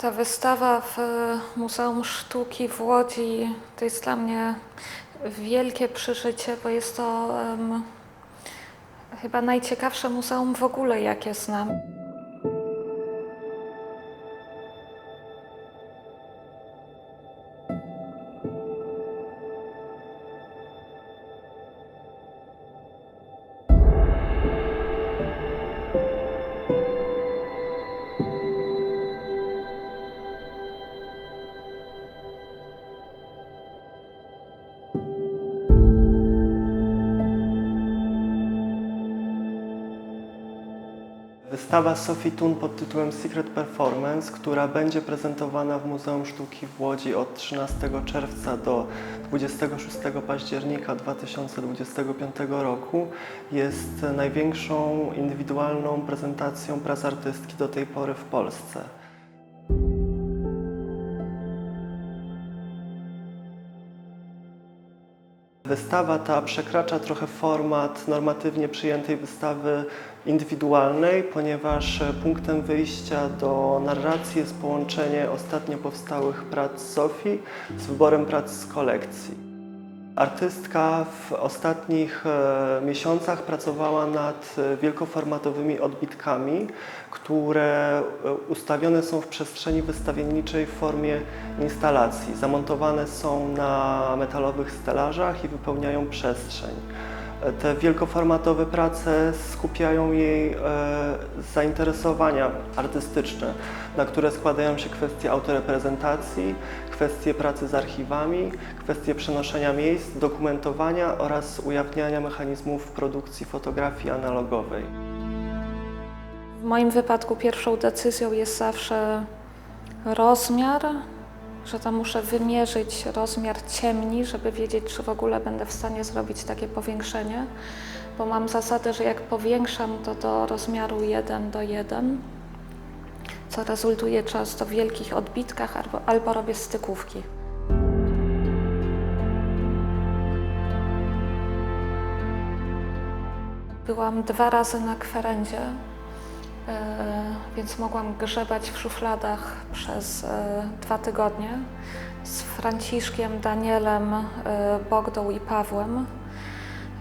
Ta wystawa w Muzeum Sztuki w Łodzi to jest dla mnie wielkie przeżycie, bo jest to em, chyba najciekawsze muzeum w ogóle, jakie znam. Wystawa Sophie Thun pod tytułem Secret Performance, która będzie prezentowana w Muzeum Sztuki w Łodzi od 13 czerwca do 26 października 2025 roku, jest największą indywidualną prezentacją prac artystki do tej pory w Polsce. Wystawa ta przekracza trochę format normatywnie przyjętej wystawy indywidualnej, ponieważ e, punktem wyjścia do narracji jest połączenie ostatnio powstałych prac Sofii z wyborem prac z kolekcji. Artystka w ostatnich e, miesiącach pracowała nad e, wielkoformatowymi odbitkami, które e, ustawione są w przestrzeni wystawienniczej w formie instalacji. Zamontowane są na metalowych stelażach i wypełniają przestrzeń. Te wielkoformatowe prace skupiają jej e, zainteresowania artystyczne, na które składają się kwestie autoreprezentacji, kwestie pracy z archiwami, kwestie przenoszenia miejsc, dokumentowania oraz ujawniania mechanizmów produkcji fotografii analogowej. W moim wypadku pierwszą decyzją jest zawsze rozmiar, że tam muszę wymierzyć rozmiar ciemni, żeby wiedzieć, czy w ogóle będę w stanie zrobić takie powiększenie, bo mam zasadę, że jak powiększam to do rozmiaru 1 do 1, co rezultuje często w wielkich odbitkach albo, albo robię stykówki. Byłam dwa razy na kwerendzie, więc mogłam grzebać w szufladach przez e, dwa tygodnie z Franciszkiem, Danielem, e, Bogdą i Pawłem,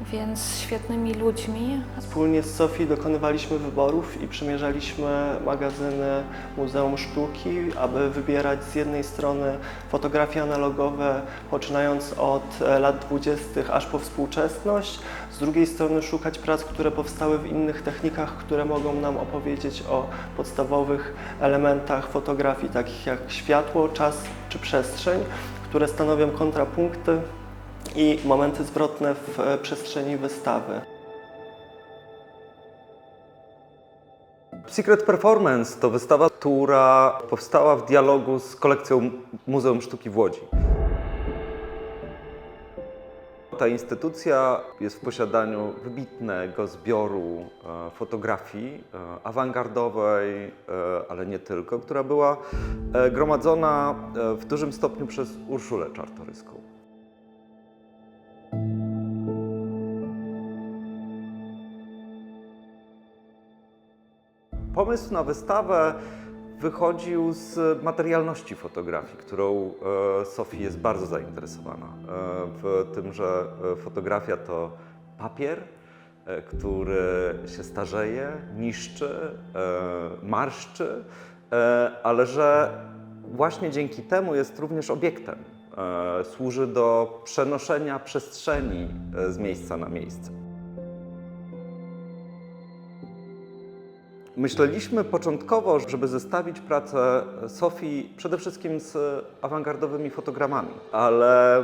więc świetnymi ludźmi. Wspólnie z Sofii dokonywaliśmy wyborów i przymierzaliśmy magazyny Muzeum Sztuki, aby wybierać z jednej strony fotografie analogowe, poczynając od e, lat 20. aż po współczesność, z drugiej strony szukać prac, które powstały w innych technikach, które mogą nam opowiedzieć o podstawowych elementach fotografii, takich jak światło, czas czy przestrzeń, które stanowią kontrapunkty i momenty zwrotne w e, przestrzeni wystawy. Secret Performance to wystawa, która powstała w dialogu z kolekcją Muzeum Sztuki w Łodzi. Ta instytucja jest w posiadaniu wybitnego zbioru e, fotografii e, awangardowej, ale nie tylko, która była gromadzona w dużym stopniu przez Urszulę Czartoryską. Pomysł na wystawę wychodził z materialności fotografii, którą e, Sofii jest bardzo zainteresowana. E, w tym, że e, fotografia to papier, który się starzeje, niszczy, marszczy, ale że właśnie dzięki temu jest również obiektem. Służy do przenoszenia przestrzeni z miejsca na miejsce. Myśleliśmy początkowo, żeby zestawić pracę Sofii przede wszystkim z awangardowymi fotogramami, ale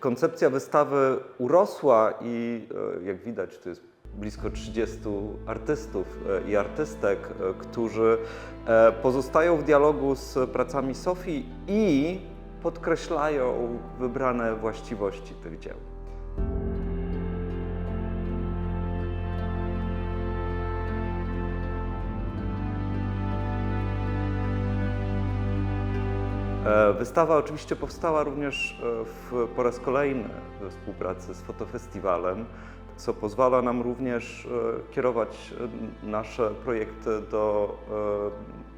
koncepcja wystawy urosła i e, jak widać to jest blisko 30 artystów e, i artystek, e, którzy pozostają w dialogu z pracami Sofii i podkreślają wybrane właściwości tych dzieł. Wystawa oczywiście powstała również e, w, po raz kolejny we współpracy z Fotofestiwalem, co pozwala nam również e, kierować e, nasze projekty do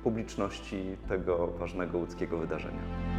e, publiczności tego ważnego łódzkiego wydarzenia.